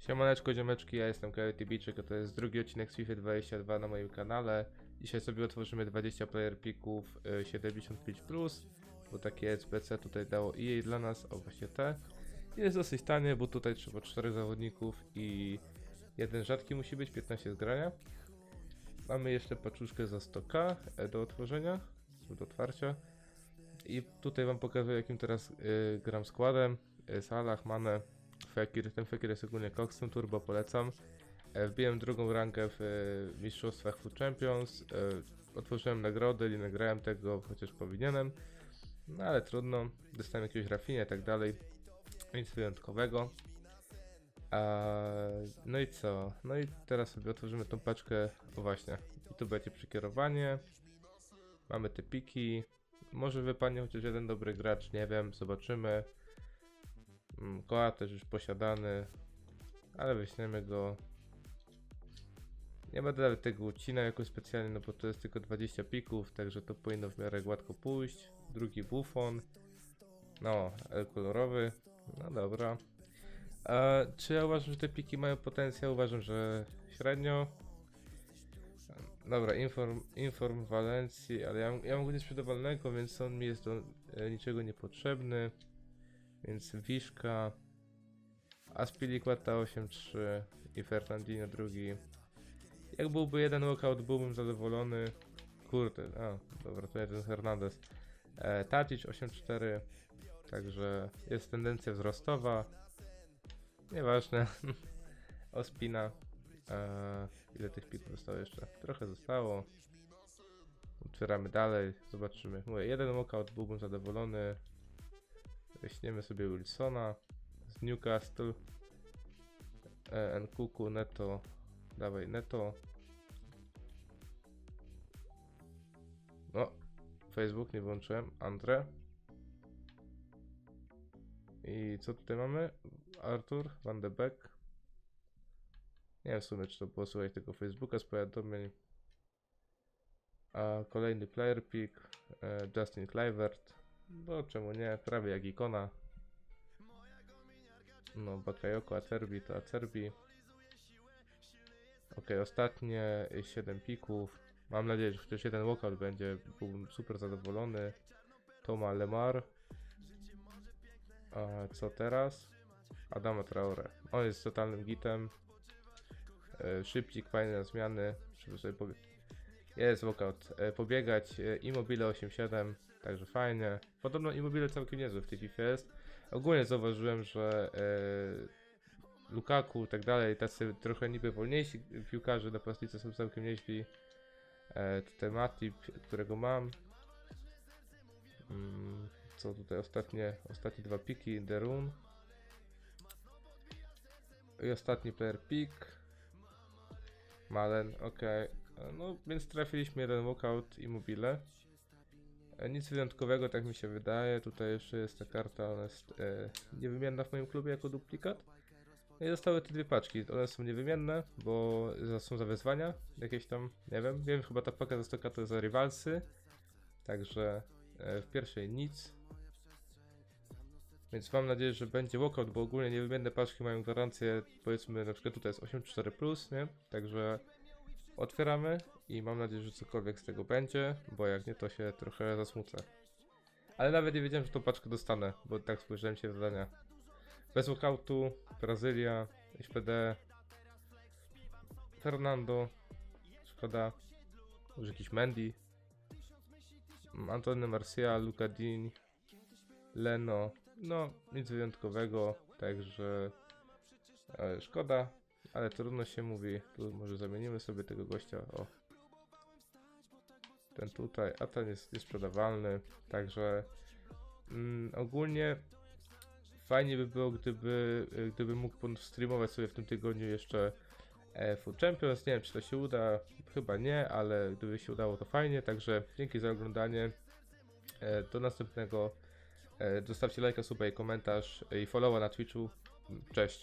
Siemaneczko ziomeczki, ja jestem Clarity Beachek, a to jest drugi odcinek z FIFA 22 na moim kanale. Dzisiaj sobie otworzymy 20 player picków y, 75+, bo takie SBC tutaj dało EA dla nas, o właśnie te. Jest dosyć tanie, bo tutaj trzeba 4 zawodników i jeden rzadki musi być, 15 zgrania. Mamy jeszcze paczuszkę za 100k e, do otworzenia, do otwarcia. I tutaj wam pokazuję jakim teraz y, gram składem. Y, Salah, Mane, Fekir. Ten Fekir jest ogólnie koksem, turbo polecam. E, wbiłem drugą rankę w e, mistrzostwach Food Champions. E, otworzyłem nagrody, nie nagrałem tego, chociaż powinienem. No ale trudno, dostałem jakiegoś rafinie i tak dalej. Nic wyjątkowego. No i co? No i teraz sobie otworzymy tą paczkę. O właśnie. I tu będzie przekierowanie. Mamy te piki. Może wypadnie chociaż jeden dobry gracz, nie wiem, zobaczymy. Mm, Koa też już posiadany, ale weźmiemy go. Nie będę nawet tego ucinał jakoś specjalnie, no bo to jest tylko 20 pików, także to powinno w miarę gładko pójść. Drugi bufon. No, L kolorowy. No dobra. A, czy ja uważam, że te piki mają potencjał? Uważam, że średnio. Dobra, inform, inform Walencji, ale ja, ja mam go niesprzedawalnego, więc on mi jest do e, niczego niepotrzebny. Więc Wiszka, Aspilicueta 8-3 i Fernandinho drugi. Jak byłby jeden walkout, byłbym zadowolony. Kurde, a, dobra, to jeden Hernandez. E, Tadic 8-4, także jest tendencja wzrostowa. Nieważne. Ospina. E, ile tych pików zostało jeszcze? Trochę zostało. Otwieramy dalej, zobaczymy. Mówię, jeden walkout, byłbym zadowolony. Weźmiemy sobie Wilsona z Newcastle. E, Nkuku, Neto. Dawaj, Neto. No, Facebook nie włączyłem. Andre. I co tutaj mamy? Artur Van de Beek. Nie wiem w sumie, czy to było słuchać tego Facebooka z powiadomień. A kolejny player pick. E, Justin Kluivert. No czemu nie? Prawie jak ikona. No, Bakayoko, Acerbi to Acerbi. Ok, ostatnie 7 pików. Mam nadzieję, że chociaż jeden walkout będzie. Byłbym super zadowolony. Toma Lemar. A co teraz? Adama Traore. On jest totalnym gitem. E, szybcik, fajne zmiany. Żeby sobie jest walkout. E, pobiegać. E, Immobile 8-7. Także fajnie. Podobno Immobile całkiem niezły w tej jest. Ogólnie zauważyłem, że e, Lukaku i tak dalej, tacy trochę niby wolniejsi piłkarze na plastice są całkiem nieźli. E, tutaj Matip, którego mam. Mm, co tutaj ostatnie, ostatnie dwa piki, Derun. I ostatni player pick. Malen, ok. No więc trafiliśmy jeden walkout Immobile. E, Nic wyjątkowego, tak mi się wydaje. Tutaj jeszcze jest ta karta, ona jest e, niewymienna w moim klubie jako duplikat. No i zostały te dwie paczki. One są niewymienne, bo są za wezwania. Jakieś tam, nie wiem. Wiem, chyba ta paka za 100 to jest za rywalsy. Także e, w pierwszej nic. Więc mam nadzieję, że będzie walkout, bo ogólnie niewymienne paczki mają gwarancję, powiedzmy na przykład tutaj jest 8.4+, nie? Także otwieramy i mam nadzieję, że cokolwiek z tego będzie, bo jak nie, to się trochę zasmucę. Ale nawet nie wiedziałem, że tą paczkę dostanę, bo tak spojrzałem się w zadania. Bez walkoutu, Brazylia, SPD, Fernando, szkoda, może jakiś Mendy, Antony Marcial, Luka Dean, Leno, no nic wyjątkowego, także e, szkoda, ale trudno się mówi. Tu może zamienimy sobie tego gościa. O. Ten tutaj, a ten jest niesprzedawalny. Także mm, ogólnie fajnie by było, gdyby, y, gdyby mógł streamować sobie w tym tygodniu jeszcze e, Food Champions. Nie wiem, czy to się uda. Chyba nie, ale gdyby się udało, to fajnie. Także dzięki za oglądanie. E, do następnego. E, zostawcie lajka, suba i komentarz i followa na Twitchu. Cześć.